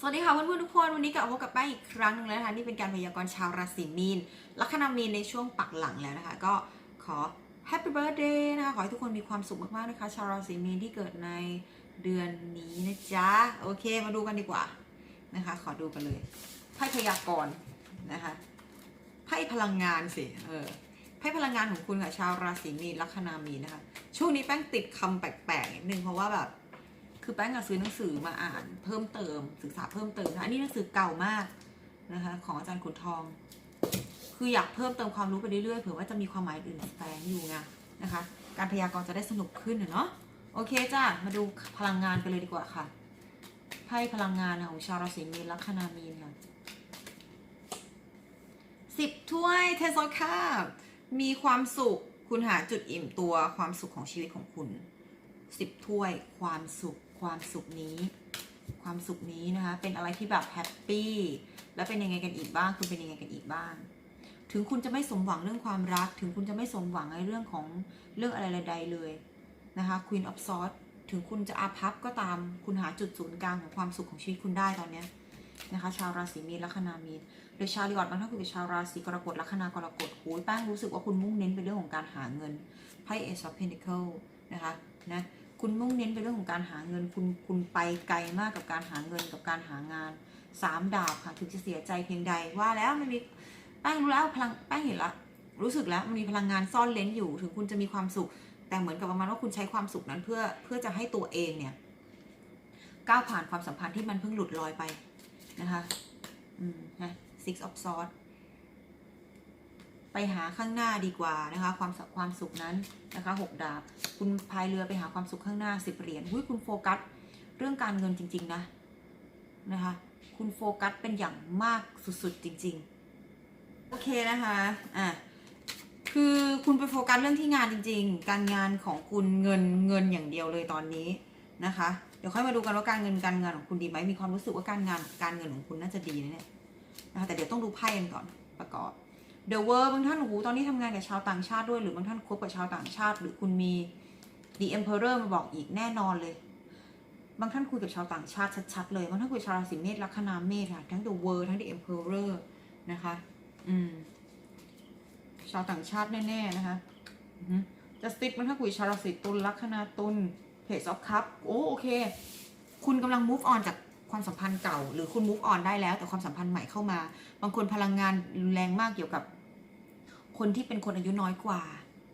สวัสดีค่ะเพื่อนๆทุกคนวันนี้กลับพบกับแป้งอีกครั้งหนึงแล้วนะคะนี่เป็นการพยากรณ์ชาวราศีมีนลัคนามีนในช่วงปักหลังแล้วนะคะ ก็ขอ Happy Birthday นะคะ ขอให้ทุกคนมีความสุขมากๆนะคะ ชาวราศีมีนที่เกิดในเดือนนี้นะจ๊ะ โอเคมาดูกันดีกว่านะคะ ขอดูกันเลยไพ่พยากรณ์นะคะไพ่พลังงานสิเออไพ่พลังงานของคุณค่ะชาวราศีมีนลัคนามีนนะคะ ช่วงนี้แป้งติดคำแปลกๆนิดนึงเพราะว่าแบบ คือแป้งอะซื้อหนังสือมาอ่านเพิ่มเติม ศึกษาเพิ่มเติมนะอันนี้หนังสือเก่ามากนะคะ ของอาจารย์ขุนทอง คืออยากเพิ่มเติมความรู้ไปเรื่อยๆเผื่อว่าจะมีความหมายอื่นแฝงอยู่ไงนะคะ การพยากรณ์จะได้สนุกขึ้นเนาะโอเคจ้ามาดูพลังงานกันเลยดีกว่าค่ะไพ่พลังงานของชาวราศีมีนลัคนามีนค่ะสิบถ้วยเทนโซคาบมีความสุข คุณหาจุดอิ่มตัวความสุขของชีวิตของคุณสิบถ้วยความสุข ความสุขนี้ ความสุขนี้นะคะ เป็นอะไรที่แบบแฮปปี้แล้วเป็นยังไงกันอีกบ้าง คุณเป็นยังไงกันอีกบ้าง ถึงคุณจะไม่สมหวังเรื่องความรัก ถึงคุณจะไม่สมหวังในเรื่องของเรื่องอะไรใดเลยนะคะ Queen of Swords ถึงคุณจะอาภัพก็ตามคุณหาจุดศูนย์กลางของความสุขของชีวิตคุณได้ตอนเนี้ยนะคะ ชาวราศีมีนลัคนามีนโดยชาวลีออดบางท่านคุยกับชาวราศีกรกฎลัคนากรกฎโอ้ยแป้งรู้สึกว่าคุณมุ่งเน้นไปเรื่องของการหาเงินไพ่ Ace of Pentacles นะคะนะ คุณมุ่งเน้นไปเรื่องของการหาเงิน คุณคุณไปไกลมากกับการหาเงินกับการหางานสามดาบค่ะ ถึงจะเสียใจเพียงใดว่าแล้วมันมีแป้งรู้แล้วพลังแป้งเห็นละรู้สึกแล้วมันมีพลังงานซ่อนเลนอยู่ ถึงคุณจะมีความสุข แต่เหมือนกับประมาณว่าคุณใช้ความสุขนั้นเพื่อเพื่อจะให้ตัวเองเนี่ยก้าวผ่านความสัมพันธ์ที่มันเพิ่งหลุดลอยไปนะคะ อืมนะ six of swords ไปหาข้างหน้าดีกว่านะคะ ความความสุขนั้นนะคะหกดาบ คุณพายเรือไปหาความสุขข้างหน้าสิบเหรียญหุ้ยคุณโฟกัสเรื่องการเงินจริง ๆ นะนะคะ คุณโฟกัสเป็นอย่างมากสุดๆจริง ๆ โอเคนะคะอะคือคุณไปโฟกัสเรื่องที่งานจริง ๆ การงานของคุณเงินเงินอย่างเดียวเลยตอนนี้นะคะ เดี๋ยวค่อยมาดูกันว่าการเงินการงานของคุณดีไหมมีความรู้สึกว่าการงานการเงินของคุณน่าจะดีนะเนี่ยนะคะแต่เดี๋ยวต้องดูไพ่กันก่อนประกอบ เดอะเวอร์บางท่านโอ้โหตอนนี้ทำงานกับชาวต่างชาติด้วยหรือบางท่านคบกับชาวต่างชาติ หรือคุณมี The Emperor มาบอกอีกแน่นอนเลย บางท่านคุยกับชาวต่างชาติชัดๆเลยบางท่านคุยชาวราศีเมษลัคนาเมษค่ะทั้ง The World ทั้ง The Emperor นะคะ อืม ชาวต่างชาติแน่ๆนะคะจะสติปบางท่านคุยชาวราศีตุลลัคนาตุลเพจออฟคัพโอ้โอเค คุณกำลัง move on จากความสัมพันธ์เก่า หรือคุณ move on ได้แล้ว แต่ความสัมพันธ์ใหม่เข้ามา บางคนพลังงานแรงมากเกี่ยวกับ คนที่เป็นคนอายุน้อยกว่า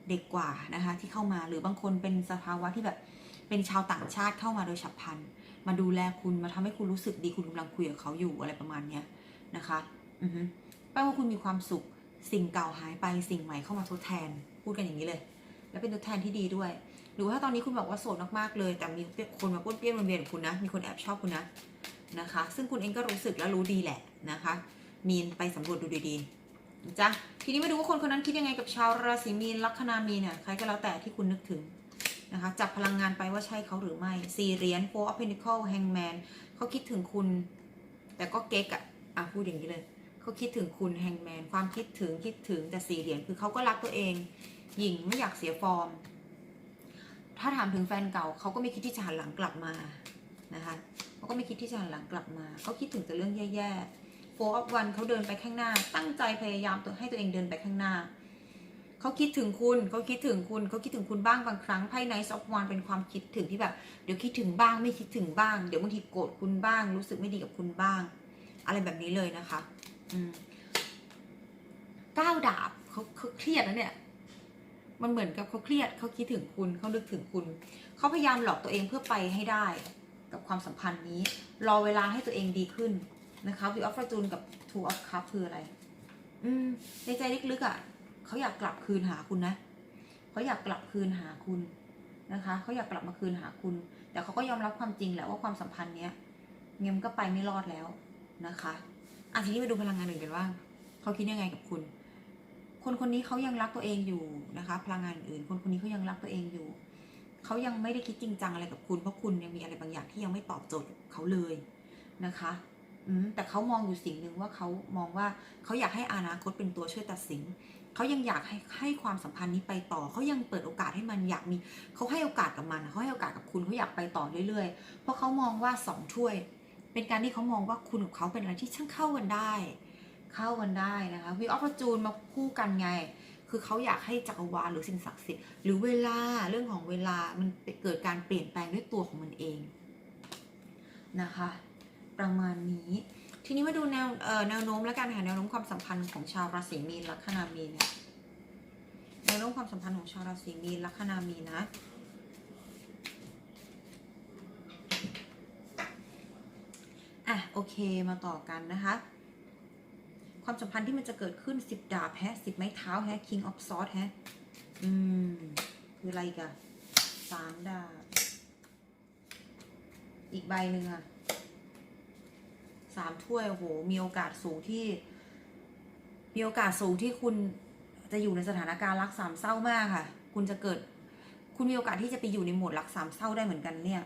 เด็กกว่านะคะที่เข้ามาหรือบางคนเป็นสภาวะที่แบบเป็นชาวต่างชาติเข้ามาโดยฉับพลัน มาดูแลคุณมาทำให้คุณรู้สึกดีคุณกำลังคุยกับเขาอยู่อะไรประมาณเนี้ยนะคะอือฮึแปลว่าคุณมีความสุขสิ่งเก่าหายไปสิ่งใหม่เข้ามาทดแทน พูดกันอย่างนี้เลย และเป็นทดแทนที่ดีด้วย หรือว่าตอนนี้คุณบอกว่าโสดมากๆเลย แต่มีคนมาป้วนเปี้ยนวนเวียนกับคุณนะ มีคนแอบชอบคุณนะนะคะ ซึ่งคุณเองก็รู้สึกและรู้ดีแหละนะคะ มีนไปสำรวจดูดีๆ จ้ะทีนี้มาดูว่าคนคนนั้นคิดยังไงกับชาวราศีมีนลัคนามีเนี่ยใครก็แล้วแต่ที่คุณนึกถึงนะคะจับพลังงานไปว่าใช่เขาหรือไม่สี่เหรียญ four of pentacles hangman เขาคิดถึงคุณ แต่ก็เก๊กอะอะพูดอย่างนี้เลยเขาคิดถึงคุณ hangman ความคิดถึงคิดถึงแต่สี่เหรียญคือเขาก็รักตัวเอง หญิงไม่อยากเสียฟอร์ม ถ้าถามถึงแฟนเก่าเขาก็ไม่คิดที่จะหันหลังกลับมานะคะเขาก็ไม่คิดที่จะหันหลังกลับมาเขาคิดถึงแต่เรื่องแย่ๆ โฟร์ออวันเขาเดินไปข้างหน้า ตั้งใจพยายามตัวให้ตัวเองเดินไปข้างหน้า เขาคิดถึงคุณเขาคิดถึงคุณเขาคิดถึงคุณบ้างบางครั้งไพ่ไนท์ออฟวันเป็นความคิดถึงที่แบบ เดี๋ยวคิดถึงบ้างไม่คิดถึงบ้าง เดี๋ยวบางทีโกรธคุณบ้าง รู้สึกไม่ดีกับคุณบ้าง อะไรแบบนี้เลยนะคะ อืมก้าวดาบเขาเขาเครียดนะเนี่ย มันเหมือนกับเขาเครียดเขาคิดถึงคุณเขานึกถึงคุณ เขาพยายามหลอกตัวเองเพื่อไปให้ได้ กับความสัมพันธ์นี้ รอเวลาให้ตัวเองดีขึ้น นะคะวิออฟฟอร์จูนกับ two of cup คืออะไร อืม ในใจลึกๆอะ่ะเขาอยากกลับคืนหาคุณนะเขาอยากกลับคืนหาคุณนะคะเขาอยากกลับมาคืนหาคุณ แต่เขาก็ยอมรับความจริงแหละว่าความสัมพันธ์เนี้ยเงียมก็ไปไม่รอดแล้วนะคะอะทีนี้มาดูพลังงานอื่นกันว่างเขาคิดยังไงกับคุณ คนคนนี้เขายังรักตัวเองอยู่นะคะ พลังงานอื่น คนคนนี้เขายังรักตัวเองอยู่เขายังไม่ได้คิดจริงจังอะไรกับคุณเพราะคุณยังมีอะไรบางอย่างที่ยังไม่ตอบโจทย์เขาเลยนะคะอืม แต่เขามองอยู่สิ่งหนึ่งว่าเขามองว่าเขาอยากให้อนาคตเป็นตัวช่วยตัดสินเขายังอยากให้ให้ความสัมพันธ์นี้ไปต่อเขายังเปิดโอกาสให้มันอยากมีเขาให้โอกาสกับมันเขาให้โอกาสกับคุณเขาอยากไปต่อเรื่อยๆ เพราะเขามองว่าสองถ้วย เป็นการที่เขามองว่าคุณกับเขาเป็นอะไรที่ช่างเข้ากันได้ เข้ากันได้นะคะวิออฟจูนมาคู่กันไง คือเขาอยากให้จักรวาลหรือสิ่งศักดิ์สิทธิ์หรือเวลาเรื่องของเวลามันเกิดการเปลี่ยนแปลงด้วยตัวของมันเองนะคะ ประมาณนี้ ทีนี้มาดูแนวแนวโน้มแล้วกันค่ะแนวโน้มความสัมพันธ์ของชาวราศีมีนลัคนามีนเนี่ยแนวโน้มความสัมพันธ์ของชาวราศีมีนลัคนามีนนะอะโอเคมาต่อกันนะคะ ความสัมพันธ์ที่มันจะเกิดขึ้นสิบดาบแฮะสิบไม้เท้าแฮะ king of swords แฮะอืมคืออะไรกันสามดาบ อีกใบหนึ่งอะ สามถ้วยโอ้โหมีโอกาสสูงที่ มีโอกาสสูงที่คุณจะอยู่ในสถานการณ์รักสามเศร้ามากค่ะ คุณจะเกิด คุณมีโอกาสที่จะไปอยู่ในโหมดรักสามเศร้าได้เหมือนกันเนี่ย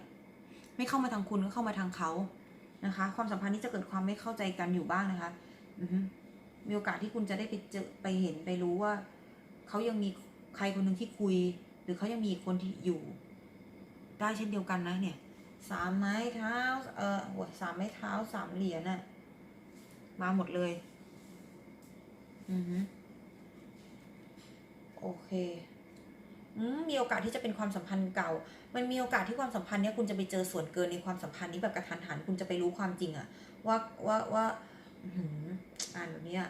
ไม่เข้ามาทางคุณก็เข้ามาทางเขานะคะ ความสัมพันธ์นี้จะเกิดความไม่เข้าใจกันอยู่บ้างนะคะอือฮึมีโอกาสที่คุณจะได้ไปเจอไปเห็นไปรู้ว่าเขายังมีใครคนหนึ่งที่คุย หรือเขายังมีคนที่อยู่ ได้เช่นเดียวกันนะเนี่ย สามไม้เท้า เออโหสามไม้เท้าสามเหรียญน่ะ มาหมดเลย อือฮึโอเคอืมมีโอกาสที่จะเป็นความสัมพันธ์เก่า มันมีโอกาสที่ความสัมพันธ์เนี้ยคุณจะไปเจอส่วนเกินในความสัมพันธ์นี้แบบกระทันหัน คุณจะไปรู้ความจริงอะว่าว่าว่าอ่านแบบเนี้ย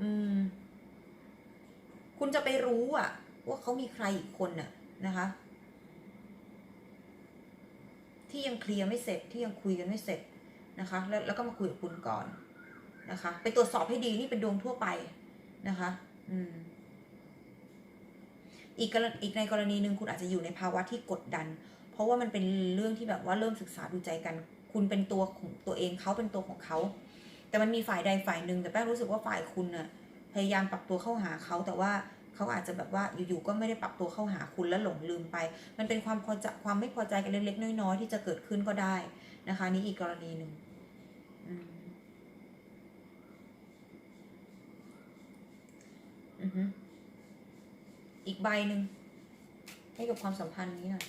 อืม คุณจะไปรู้อะว่าเขามีใครอีกคนน่ะ นะคะ ที่ยังเคลียร์ไม่เสร็จที่ยังคุยกันไม่เสร็จนะคะ แล้วแล้วก็มาคุยกับคุณก่อนนะคะ ไปตรวจสอบให้ดีนี่เป็นดวงทั่วไปนะคะ อืมอีกอีกในกรณีหนึ่งคุณอาจจะอยู่ในภาวะที่กดดัน เพราะว่ามันเป็นเรื่องที่แบบว่าเริ่มศึกษาดูใจกัน คุณเป็นตัวของตัวเองเขาเป็นตัวของเขา แต่มันมีฝ่ายใดฝ่ายหนึ่งแต่แป้งรู้สึกว่าฝ่ายคุณน่ะพยายามปรับตัวเข้าหาเขาแต่ว่า เขาอาจจะแบบว่าอยู่ๆก็ไม่ได้ปรับตัวเข้าหาคุณแล้วหลงลืมไป มันเป็นความพอใจความไม่พอใจกันเล็กๆน้อยๆที่จะเกิดขึ้นก็ได้นะคะ นี่อีกกรณีหนึ่งอือหืออีกใบหนึ่งให้กับความสัมพันธ์นี้หน่อย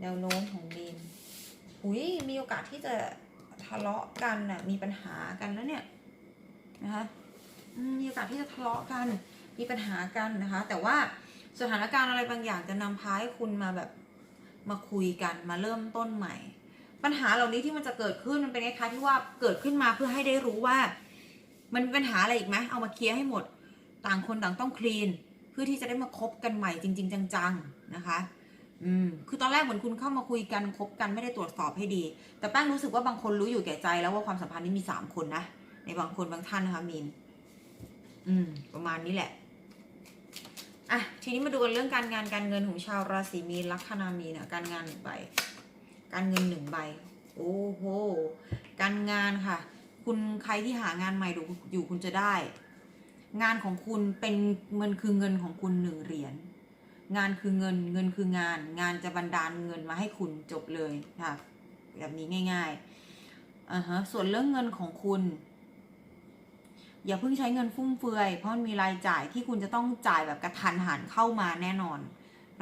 แนวโน้มของมีนหุยมีโอกาสที่จะทะเลาะกันน่ะมีปัญหากันแล้วเนี่ยนะคะมีโอกาสที่จะทะเลาะกัน มีปัญหากันนะคะ แต่ว่าสถานการณ์อะไรบางอย่างจะนำพาให้คุณมาแบบมาคุยกันมาเริ่มต้นใหม่ ปัญหาเหล่านี้ที่มันจะเกิดขึ้นมันเป็นคล้ายๆที่ว่าเกิดขึ้นมาเพื่อให้ได้รู้ว่า มันมีปัญหาอะไรอีกไหมเอามาเคลียร์ให้หมด ต่างคนต่างต้องคลีน เพื่อที่จะได้มาคบกันใหม่จริง ๆ จังๆนะคะอืมคือตอนแรกเหมือนคุณเข้ามาคุยกันคบกันไม่ได้ตรวจสอบให้ดี แต่แป้งรู้สึกว่าบางคนรู้อยู่แก่ใจแล้วว่าความสัมพันธ์นี้มีสามคนนะในบางคนบางท่านนะคะมีนอืม ประมาณนี้แหละ อะทีนี้มาดูกันเรื่องการงานการเงินของชาวราศีมีนลัคนามีนะการงานหนึ่งใบ การเงินหนึ่งใบ โอ้โห การงานค่ะ คุณใครที่หางานใหม่ดูอยู่คุณจะได้ งานของคุณเป็นมันคือเงินของคุณหนึ่งเหรียญงานคือเงินเงินคืองาน งานจะบันดาลเงินมาให้คุณจบเลยค่ะ แบบนี้ง่ายๆอ่าฮะส่วนเรื่องเงินของคุณ อย่าเพิ่งใช้เงินฟุ่มเฟือย เพราะมันมีรายจ่ายที่คุณจะต้องจ่ายแบบกระทันหันเข้ามาแน่นอน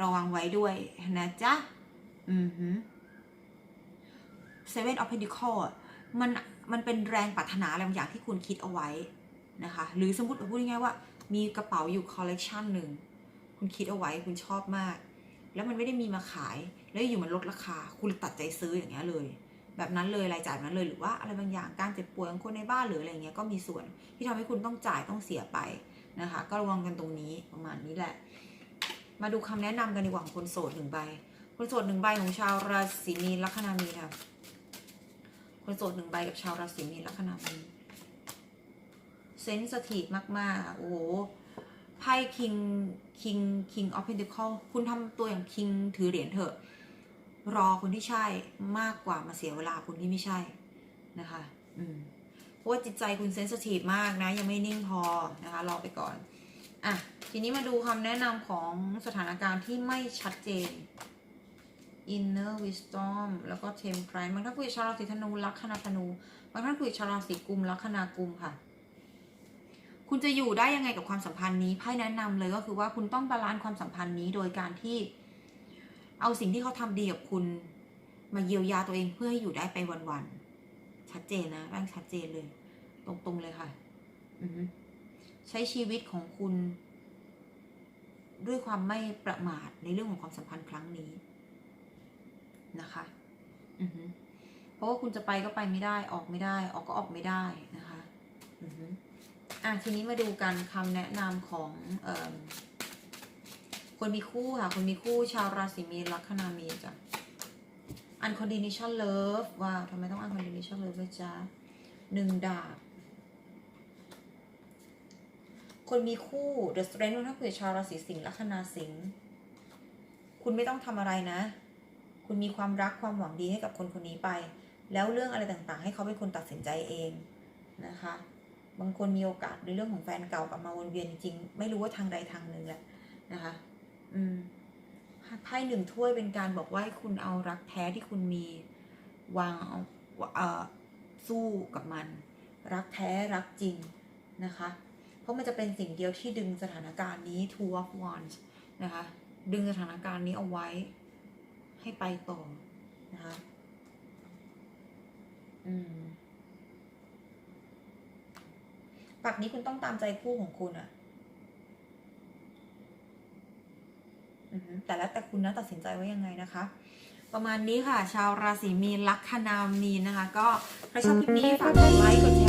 ระวังไว้ด้วยนะจ๊ะ อือฮึ Seven of Pentacles อะมันมันเป็นแรงปรารถนาอะไรบางอย่างที่คุณคิดเอาไว้นะคะ หรือสมมติพูดง่ายๆว่า มีกระเป๋าอยู่คอลเลกชันหนึ่งคุณคิดเอาไว้คุณชอบมาก แล้วมันไม่ได้มีมาขาย แล้วอยู่มันลดราคา คุณตัดใจซื้ออย่างเงี้ยเลย แบบนั้นเลยรายจ่ายแบบนั้นเลยหรือว่าอะไรบางอย่างการเจ็บป่วยของคนในบ้านหรืออะไรเงี้ยก็มีส่วนที่ทำให้คุณต้องจ่ายต้องเสียไปนะคะ ก็ระวังกันตรงนี้ประมาณนี้แหละ มาดูคำแนะนำกันดีกว่าของคนโสดหนึ่งใบ คนโสดหนึ่งใบของชาวราศีมีนลัคนามีนค่ะคนโสดหนึ่งใบกับชาวราศีมีนลัคนามีนเซนสทีฟมากๆ โอ้โหไพ่คิงคิงคิงออฟเพน t ิค e คุณทำตัวอย่างคิงถือเหรียญเถอะ รอคนที่ใช่มากกว่ามาเสียเวลาคนที่ไม่ใช่นะคะ อืมเพราะว่าจิตใจคุณเซนสทีฟมากนะ ยังไม่นิ่งพอนะคะ รอไปก่อน อะ ทีนี้มาดูคำแนะนำของสถานการณ์ที่ไม่ชัดเจน inner wisdom แล้วก็ temperance บางท่านคุยชาวราศีธนูลัคนาธนูบางท่านคุยชาวราศีกุมลัคนากุมค่ะ คุณจะอยู่ได้ยังไงกับความสัมพันธ์นี้ไพ่แนะนำเลยก็คือว่าคุณต้องบาลานซ์ความสัมพันธ์นี้โดยการที่ เอาสิ่งที่เขาทำดีกับคุณ มาเยียวยาตัวเองเพื่อให้อยู่ได้ไปวันๆชัดเจนนะร่างชัดเจนเลย ตรงๆเลยค่ะ อือใช้ชีวิตของคุณ ด้วยความไม่ประมาทในเรื่องของความสัมพันธ์ครั้งนี้นะคะอือเพราะว่าคุณจะไปก็ไปไม่ได้ ออกไม่ได้ ออกก็ออกไม่ได้นะคะ อืออะทีนี้มาดูกันคำแนะนำของเออ คนมีคู่ค่ะ คนมีคู่ชาวราศีมีนลัคนามีนจ้ะ unconditional love ว้าวทำไมต้อง unconditional love ด้วยจ๊ะหนึ่งดาบ คนมีคู่ the strength ถ้าเผื่อชาวราศีสิงห์ลัคนาสิงห์คุณไม่ต้องทำอะไรนะ คุณมีความรักความหวังดีให้กับคนคนนี้ไป แล้วเรื่องอะไรต่างๆ ให้เขาเป็นคนตัดสินใจเองนะคะ บางคนมีโอกาสในเรื่องของแฟนเก่ากลับมาวนเวียนจริงๆไม่รู้ว่าทางใดทางหนึ่งแหละนะคะ ไพ่หนึ่งถ้วยเป็นการบอกว่าให้คุณเอารักแท้ที่คุณมีวางเอาเอ่อสู้กับมัน รักแท้รักจริงนะคะ เพราะมันจะเป็นสิ่งเดียวที่ดึงสถานการณ์นี้ two of wands นะคะ ดึงสถานการณ์นี้เอาไว้ ให้ไปต่อนะคะอืมปักนี้คุณต้องตามใจคู่ของคุณอะอือหือ แต่แล้วแต่คุณนะตัดสินใจว่ายังไงนะคะ ประมาณนี้ค่ะ ชาวราศีมีนลัคนามีนนะคะ ก็ใครชอบคลิปนี้ฝากกดไลค์กดแชร์